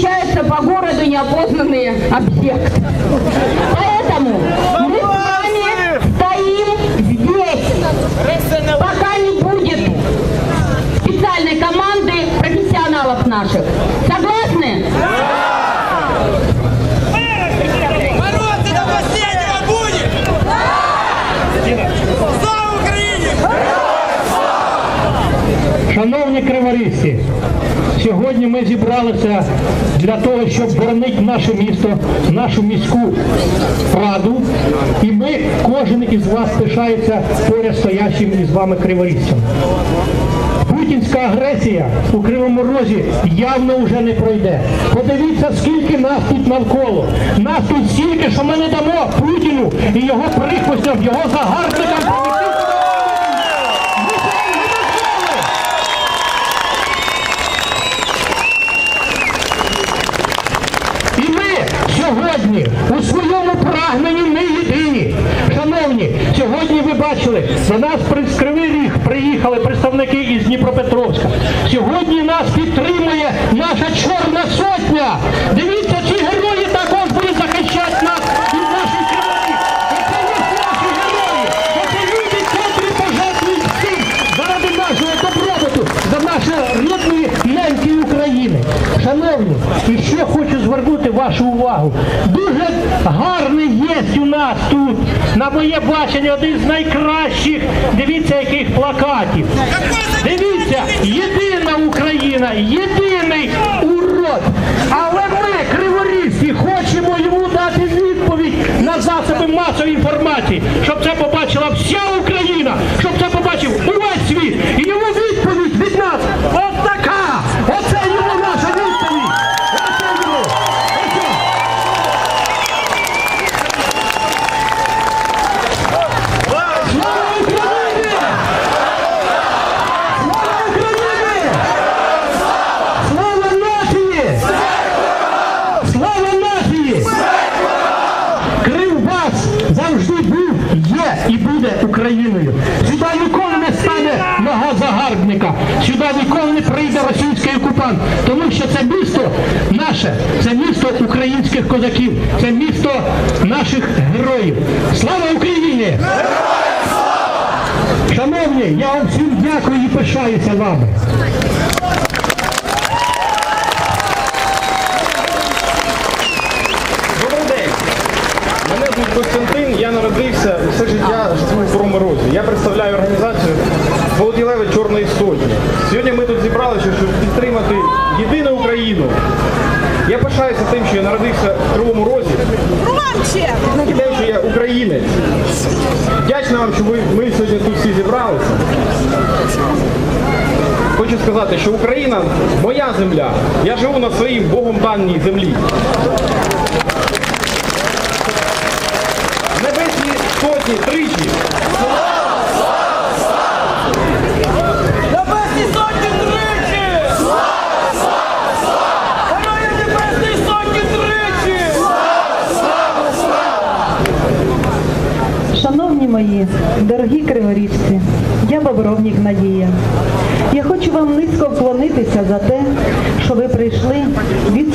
перемещаются по городу неопознанные объекты. Поэтому мы с вами стоим здесь, пока не будет специальной команды профессионалов наших. Согласны? Бороться до последнего будет! Слава Україні! Шановні криворізці, сьогодні ми зібралися для того, щоб боронити наше місто, нашу міську раду. І ми, кожен із вас пишається поряд стоящим із вами криворізцям. Путінська агресія у Кривому Розі явно вже не пройде. Подивіться, скільки нас тут навколо. Нас тут стільки, що ми не дамо Путіну і його прихвостям, його загарбникам прийти. Ми цього не дозволимо. І ми сьогодні у своєму прагненні не єдині. Шановні, сьогодні ви бачили, до нас при з Кривий Ріг приїхали представники із Дніпропетровська. Сьогодні нас підтримує наша Чорна Сотня. Дивіться, ці герої також будуть захищати нас від наші герої. Заради нашого добробуту, за нашої рідної неньки України. Шановні, і ще хочу звернути вашу увагу. Дуже гарний є у нас тут, на моє бачення, один з найкращих, дивіться, яких плакатів. Дивіться, єдина Україна, єдиний урод. Але ми, криворізці, хочемо йому дати відповідь на засоби масової інформації, щоб це побачила вся Україна, і буде Україною. Сюди ніколи не стане нога загарбника. Сюди ніколи не прийде російський окупант. Тому що це місто наше, це місто українських козаків, це місто наших героїв. Слава Україні! Шановні, я вам всім дякую і пишаюся вами. Добрий день. Мене звуть Костянтин, я народився і все життя живу в Кривому Розі. Я представляю організацію Володілева Чорної Сотні. Сьогодні ми тут зібралися, щоб підтримати єдину Україну. Я пишаюся тим, що я народився в Кривому Розі. І тим, що я українець. Вдячна вам, що ви, ми сьогодні тут всі зібралися. Хочу сказати, що Україна моя земля. Я живу на своїй Богом даній землі. Небесні тричі. Небесні сотні тричі! Слава! Слава! Слава! Героям сотні тричі! Шановні мої, дорогі криворіжці, я Бобровнік Надія. Я хочу вам низько вклонитися за те, що ви прийшли від